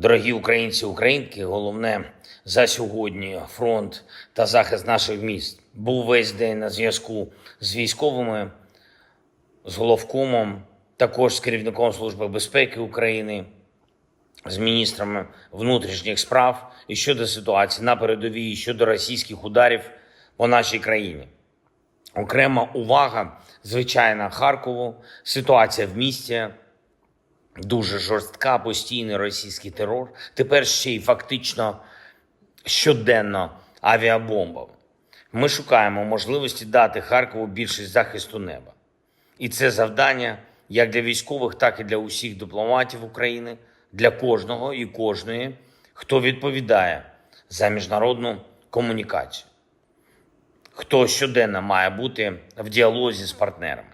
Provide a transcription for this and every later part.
Дорогі українці, українки, головне за сьогодні фронт та захист наших міст. Був весь день на зв'язку з військовими, з головкомом, також з керівником Служби безпеки України, з міністрами внутрішніх справ і щодо ситуації на передовій, і щодо російських ударів по нашій країні. Окрема увага, звичайно, Харкову, ситуація в місті, дуже жорстка, постійний російський терор. Тепер ще й фактично щоденно авіабомбами. Ми шукаємо можливості дати Харкову більше захисту неба. І це завдання як для військових, так і для усіх дипломатів України, для кожного і кожної, хто відповідає за міжнародну комунікацію, хто щоденно має бути в діалозі з партнерами.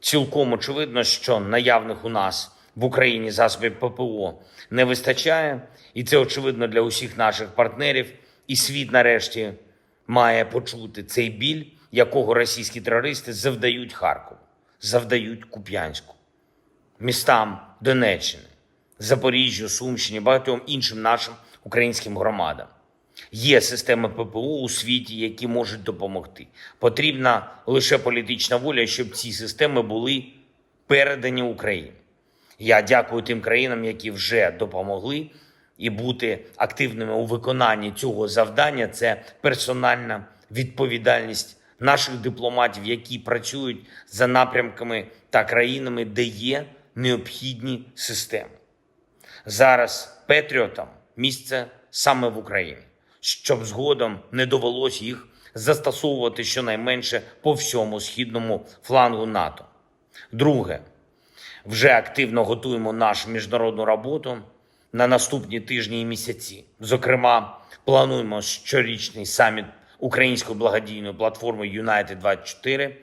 Цілком очевидно, що наявних у нас в Україні засобів ППО не вистачає, і це очевидно для усіх наших партнерів. І світ нарешті має почути цей біль, якого російські терористи завдають Харкову, завдають Куп'янську, містам Донеччини, Запоріжжю, Сумщині, багатьом іншим нашим українським громадам. Є системи ППО у світі, які можуть допомогти. Потрібна лише політична воля, щоб ці системи були передані Україні. Я дякую тим країнам, які вже допомогли, і бути активними у виконанні цього завдання це персональна відповідальність наших дипломатів, які працюють за напрямками та країнами, де є необхідні системи. Зараз Петріотам місце саме в Україні, щоб згодом не довелось їх застосовувати щонайменше по всьому східному флангу НАТО. Друге, вже активно готуємо нашу міжнародну роботу на наступні тижні і місяці. Зокрема, плануємо щорічний саміт української благодійної платформи United 24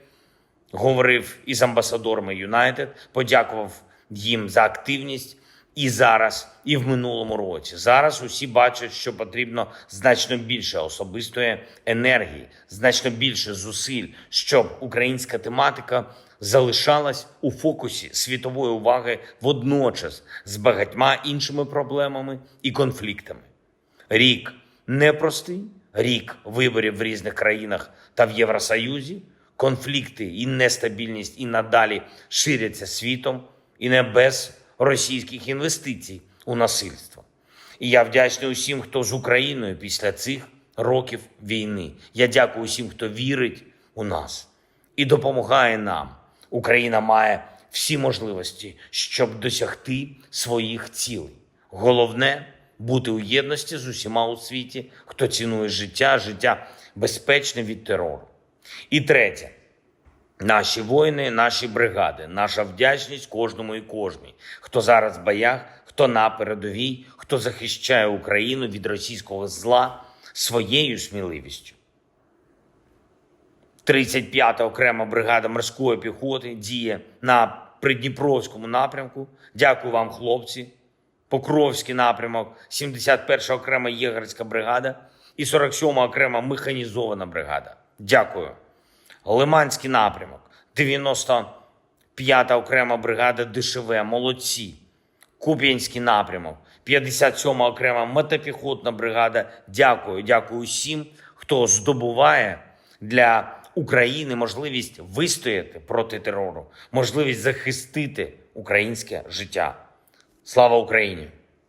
говорив із амбасадорами Юнайтед, подякував їм за активність і зараз, і в минулому році. Зараз усі бачать, що потрібно значно більше особистої енергії, значно більше зусиль, щоб українська тематика залишалась у фокусі світової уваги водночас з багатьма іншими проблемами і конфліктами. Рік непростий, рік виборів в різних країнах та в Євросоюзі. Конфлікти і нестабільність і надалі ширяться світом, і не без російських інвестицій у насильство. І я вдячний усім, хто з Україною після цих років війни. Я дякую усім, хто вірить у нас і допомагає нам. Україна має всі можливості, щоб досягти своїх цілей. Головне бути у єдності з усіма у світі, хто цінує життя, життя безпечне від терору. І третє. Наші воїни, наші бригади, наша вдячність кожному і кожній, хто зараз в боях, хто на передовій, хто захищає Україну від російського зла своєю сміливістю. 35-та окрема бригада морської піхоти діє на Придніпровському напрямку. Дякую вам, хлопці. Покровський напрямок, 71-ша окрема єгерська бригада і 47-ма окрема механізована бригада. Дякую. Лиманський напрямок, 95-та окрема бригада ДШВ, молодці. Куп'янський напрямок, 57-ма окрема мотопіхотна бригада. Дякую, дякую всім, хто здобуває для України можливість вистояти проти терору, можливість захистити українське життя. Слава Україні!